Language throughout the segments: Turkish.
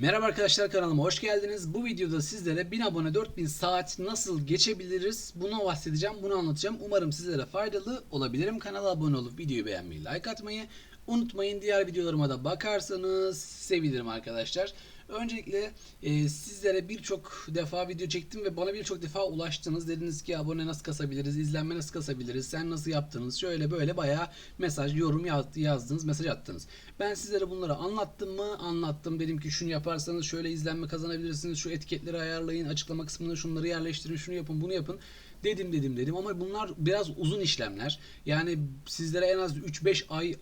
Merhaba arkadaşlar kanalıma hoş geldiniz. Bu videoda sizlere 1000 abone 4000 saat nasıl geçebiliriz bunu bahsedeceğim, bunu anlatacağım. Umarım sizlere faydalı olabilirim. Kanala abone olup videoyu beğenmeyi, like atmayı unutmayın. Diğer videolarıma da bakarsanız sevinirim arkadaşlar. Öncelikle e, sizlere birçok defa video çektim ve bana birçok defa ulaştınız. Dediniz ki abone nasıl kasabiliriz, izlenme nasıl kasabiliriz, sen nasıl yaptınız, şöyle böyle bayağı mesaj, yorum yaz- yazdınız, mesaj attınız. Ben sizlere bunları anlattım mı? Anlattım. Dedim ki şunu yaparsanız şöyle izlenme kazanabilirsiniz, şu etiketleri ayarlayın, açıklama kısmına şunları yerleştirin, şunu yapın, bunu yapın. Dedim dedim dedim ama bunlar biraz uzun işlemler. Yani sizlere en az 3-5 ay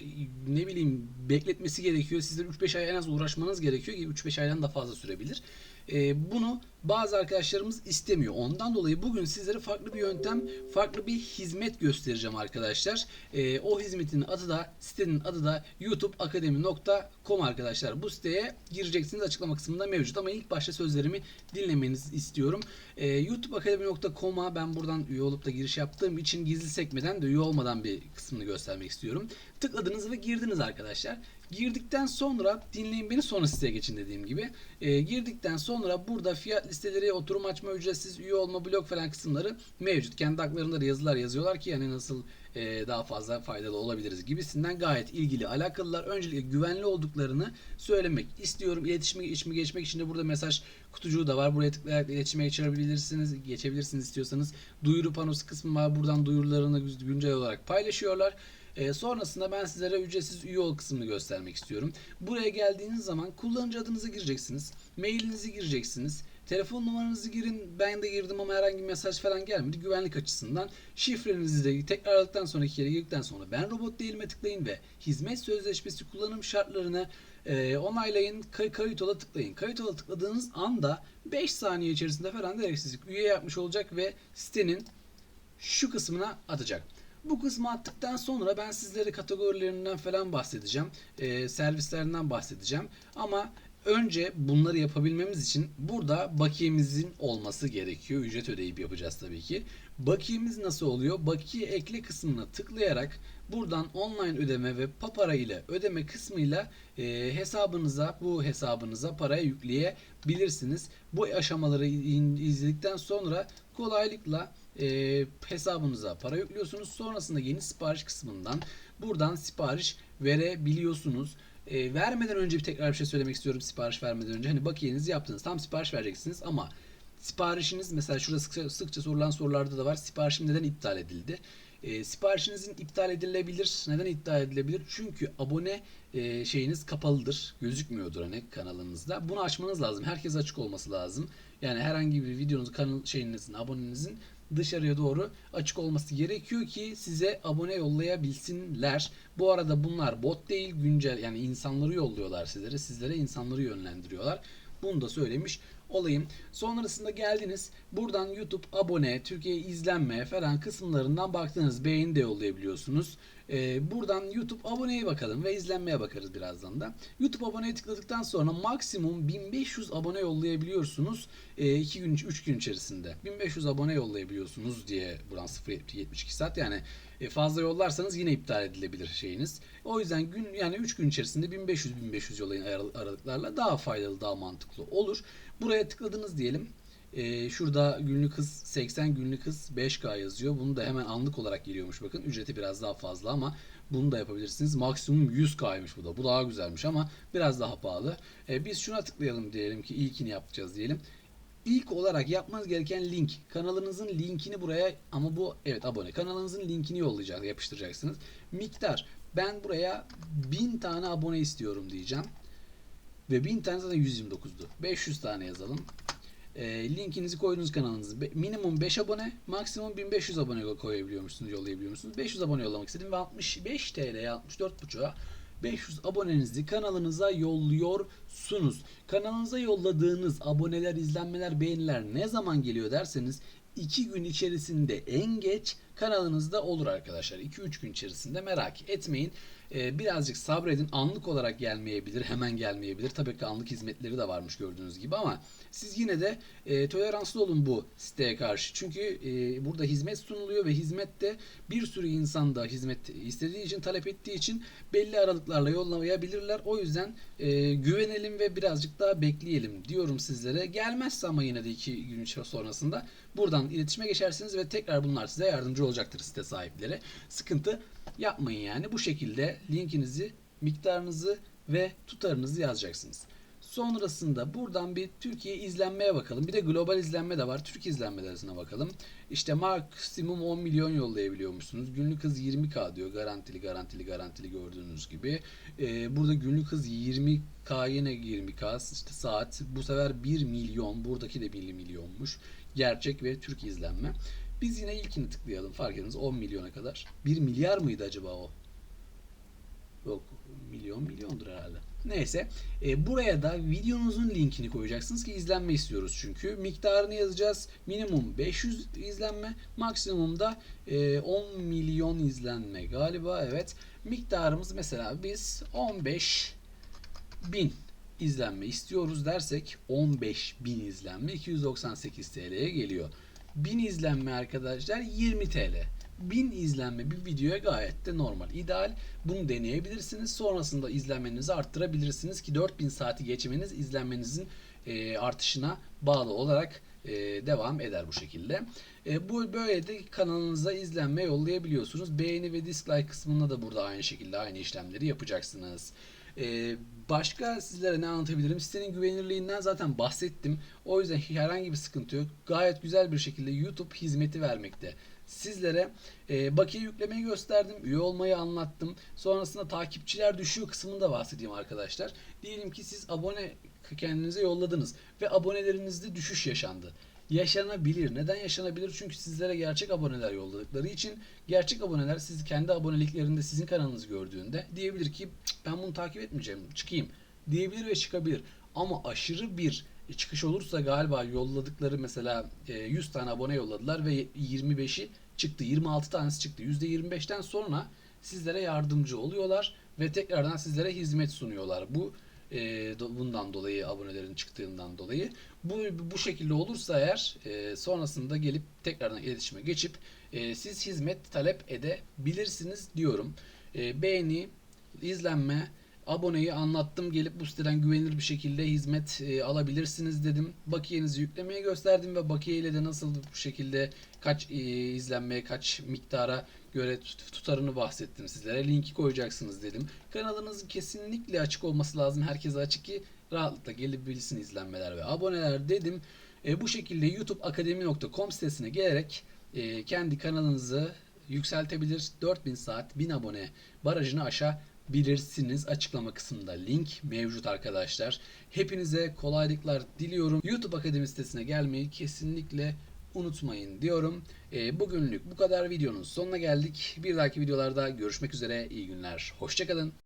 ne bileyim bekletmesi gerekiyor. Sizlere 3-5 ay en az uğraşmanız gerekiyor ki 3-5 aydan da fazla sürebilir. Ee, bunu bazı arkadaşlarımız istemiyor. Ondan dolayı bugün sizlere farklı bir yöntem, farklı bir hizmet göstereceğim arkadaşlar. Ee, o hizmetin adı da, sitenin adı da youtubeakademi.com arkadaşlar. Bu siteye gireceksiniz açıklama kısmında mevcut ama ilk başta sözlerimi dinlemenizi istiyorum. Ee, youtubeakademi.com'a ben buradan üye olup da giriş yaptığım için gizli sekmeden de üye olmadan bir kısmını göstermek istiyorum. Tıkladınız ve girdiniz arkadaşlar. Girdikten sonra dinleyin beni sonra siteye geçin dediğim gibi. Ee, girdikten sonra burada fiyat listeleri, oturum açma ücretsiz, üye olma, blog falan kısımları mevcut. Kendi haklarında da yazılar yazıyorlar ki yani nasıl e, daha fazla faydalı olabiliriz gibisinden gayet ilgili alakalılar. Öncelikle güvenli olduklarını söylemek istiyorum. İletişime geçme geçmek için de burada mesaj kutucuğu da var. Buraya tıklayarak iletişime geçebilirsiniz. Geçebilirsiniz istiyorsanız. Duyuru panosu kısmı var. Buradan duyurularını güncel olarak paylaşıyorlar. E, sonrasında ben sizlere ücretsiz üye ol kısmını göstermek istiyorum. Buraya geldiğiniz zaman kullanıcı adınızı gireceksiniz. Mailinizi gireceksiniz. Telefon numaranızı girin. Ben de girdim ama herhangi bir mesaj falan gelmedi. Güvenlik açısından şifrenizi de tekrarladıktan sonraki kere girdikten sonra ben robot değilime tıklayın ve hizmet sözleşmesi kullanım şartlarını e, onaylayın. Kay- kayıt ola tıklayın. Kayıt ola tıkladığınız anda 5 saniye içerisinde falan direkt üye yapmış olacak ve sitenin şu kısmına atacak. Bu kısmı attıktan sonra ben sizlere kategorilerinden falan bahsedeceğim. Ee, servislerinden bahsedeceğim. Ama önce bunları yapabilmemiz için burada bakiyemizin olması gerekiyor. Ücret ödeyip yapacağız tabii ki. Bakiyemiz nasıl oluyor? Bakiye ekle kısmına tıklayarak buradan online ödeme ve papara ile ödeme kısmıyla e, hesabınıza bu hesabınıza parayı yükleyebilirsiniz. Bu aşamaları izledikten sonra kolaylıkla e, hesabınıza para yüklüyorsunuz. Sonrasında yeni sipariş kısmından buradan sipariş verebiliyorsunuz. E, vermeden önce bir tekrar bir şey söylemek istiyorum sipariş vermeden önce. Hani bakiyenizi yaptınız. Tam sipariş vereceksiniz ama siparişiniz mesela şurada sıkça, sıkça sorulan sorularda da var. Siparişim neden iptal edildi? E, siparişinizin iptal edilebilir. Neden iptal edilebilir? Çünkü abone e, şeyiniz kapalıdır. Gözükmüyordur hani kanalınızda. Bunu açmanız lazım. Herkes açık olması lazım. Yani herhangi bir videonuz kanal şeyinizin, abonenizin dışarıya doğru açık olması gerekiyor ki size abone yollayabilsinler. Bu arada bunlar bot değil güncel yani insanları yolluyorlar sizlere. Sizlere insanları yönlendiriyorlar. Bunu da söylemiş olayım. Sonrasında geldiniz. Buradan YouTube abone, Türkiye izlenme falan kısımlarından baktınız. Beğeni de yollayabiliyorsunuz. Ee, buradan YouTube aboneye bakalım ve izlenmeye bakarız birazdan da. YouTube aboneye tıkladıktan sonra maksimum 1500 abone yollayabiliyorsunuz. 2 gün 3 gün içerisinde. 1500 abone yollayabiliyorsunuz diye buradan 0.72 saat yani e, fazla yollarsanız yine iptal edilebilir şeyiniz. O yüzden gün yani 3 gün içerisinde 1500 1500 yollayın aral- aralıklarla daha faydalı, daha mantıklı olur. Buraya tıkladınız diyelim. Ee, şurada günlük hız 80 günlük hız 5K yazıyor. Bunu da hemen anlık olarak geliyormuş bakın. Ücreti biraz daha fazla ama bunu da yapabilirsiniz. Maksimum 100K'ymış bu da. Bu daha güzelmiş ama biraz daha pahalı. Ee, biz şuna tıklayalım diyelim ki ilkini yapacağız diyelim. İlk olarak yapmanız gereken link. Kanalınızın linkini buraya ama bu evet abone. Kanalınızın linkini yollayacak, yapıştıracaksınız. Miktar. Ben buraya 1000 tane abone istiyorum diyeceğim. Ve 1000 tane zaten 129'du. 500 tane yazalım. E, linkinizi koyduğunuz kanalınızı. Be- minimum 5 abone, maksimum 1500 abone koyabiliyormuşsunuz, yollayabiliyormuşsunuz. 500 abone yollamak istedim ve 65 TL'ye 64,5'a 500 abonenizi kanalınıza yolluyorsunuz. Kanalınıza yolladığınız aboneler, izlenmeler, beğeniler ne zaman geliyor derseniz 2 gün içerisinde en geç kanalınızda olur arkadaşlar. 2-3 gün içerisinde merak etmeyin. Ee, birazcık sabredin. Anlık olarak gelmeyebilir, hemen gelmeyebilir. Tabii ki anlık hizmetleri de varmış gördüğünüz gibi ama siz yine de e, toleranslı olun bu siteye karşı. Çünkü e, burada hizmet sunuluyor ve hizmette bir sürü insan da hizmet istediği için, talep ettiği için belli aralıklarla yollamayabilirler. O yüzden e, güvenelim ve birazcık daha bekleyelim diyorum sizlere. Gelmezse ama yine de iki gün sonrasında buradan iletişime geçersiniz ve tekrar bunlar size yardımcı olacaktır site sahipleri. Sıkıntı yapmayın yani. Bu şekilde linkinizi, miktarınızı ve tutarınızı yazacaksınız. Sonrasında buradan bir Türkiye izlenmeye bakalım. Bir de global izlenme de var. Türk izlenmelerine bakalım. İşte maksimum 10 milyon yollayabiliyormuşsunuz. Günlük hız 20k diyor. Garantili garantili garantili gördüğünüz gibi. Ee, burada günlük hız 20k yine 20k işte saat. Bu sefer 1 milyon. Buradaki de 1 milyonmuş. Gerçek ve Türk izlenme. Biz yine ilkini tıklayalım. Fark ediniz 10 milyona kadar. 1 milyar mıydı acaba o? Yok milyon milyondur herhalde. Neyse e, buraya da videonuzun linkini koyacaksınız ki izlenme istiyoruz çünkü. Miktarını yazacağız. Minimum 500 izlenme. Maksimum da e, 10 milyon izlenme galiba evet. Miktarımız mesela biz 15 bin izlenme istiyoruz dersek 15 bin izlenme 298 TL'ye geliyor. 1000 izlenme arkadaşlar 20 TL. 1000 izlenme bir videoya gayet de normal. İdeal. Bunu deneyebilirsiniz. Sonrasında izlenmenizi arttırabilirsiniz ki 4000 saati geçmeniz izlenmenizin e, artışına bağlı olarak e, devam eder bu şekilde. E, bu böyle de kanalınıza izlenme yollayabiliyorsunuz. Beğeni ve dislike kısmında da burada aynı şekilde aynı işlemleri yapacaksınız. Ee, başka sizlere ne anlatabilirim? Sitenin güvenilirliğinden zaten bahsettim. O yüzden herhangi bir sıkıntı yok. Gayet güzel bir şekilde YouTube hizmeti vermekte. Sizlere e, bakiye yüklemeyi gösterdim. Üye olmayı anlattım. Sonrasında takipçiler düşüyor kısmında bahsedeyim arkadaşlar. Diyelim ki siz abone kendinize yolladınız ve abonelerinizde düşüş yaşandı yaşanabilir. Neden yaşanabilir? Çünkü sizlere gerçek aboneler yolladıkları için gerçek aboneler siz kendi aboneliklerinde sizin kanalınızı gördüğünde diyebilir ki ben bunu takip etmeyeceğim çıkayım diyebilir ve çıkabilir. Ama aşırı bir çıkış olursa galiba yolladıkları mesela 100 tane abone yolladılar ve 25'i çıktı. 26 tanesi çıktı. %25'ten sonra sizlere yardımcı oluyorlar ve tekrardan sizlere hizmet sunuyorlar. Bu e, bundan dolayı abonelerin çıktığından dolayı. Bu bu şekilde olursa eğer e, sonrasında gelip tekrardan iletişime geçip e, siz hizmet talep edebilirsiniz diyorum. E, beğeni, izlenme, aboneyi anlattım. Gelip bu siteden güvenilir bir şekilde hizmet e, alabilirsiniz dedim. Bakiyenizi yüklemeye gösterdim ve bakiye ile de nasıl bu şekilde kaç e, izlenmeye, kaç miktara göre tutarını bahsettim sizlere. Linki koyacaksınız dedim. Kanalınızın kesinlikle açık olması lazım. Herkese açık ki rahatlıkla gelebilsin izlenmeler ve aboneler dedim. E, bu şekilde youtubeakademi.com sitesine gelerek e, kendi kanalınızı yükseltebilir. 4000 saat 1000 abone barajını aşabilirsiniz. Açıklama kısmında link mevcut arkadaşlar. Hepinize kolaylıklar diliyorum. YouTube Akademi sitesine gelmeyi kesinlikle unutmayın diyorum. E, bugünlük bu kadar videonun sonuna geldik. Bir dahaki videolarda görüşmek üzere. İyi günler. Hoşçakalın.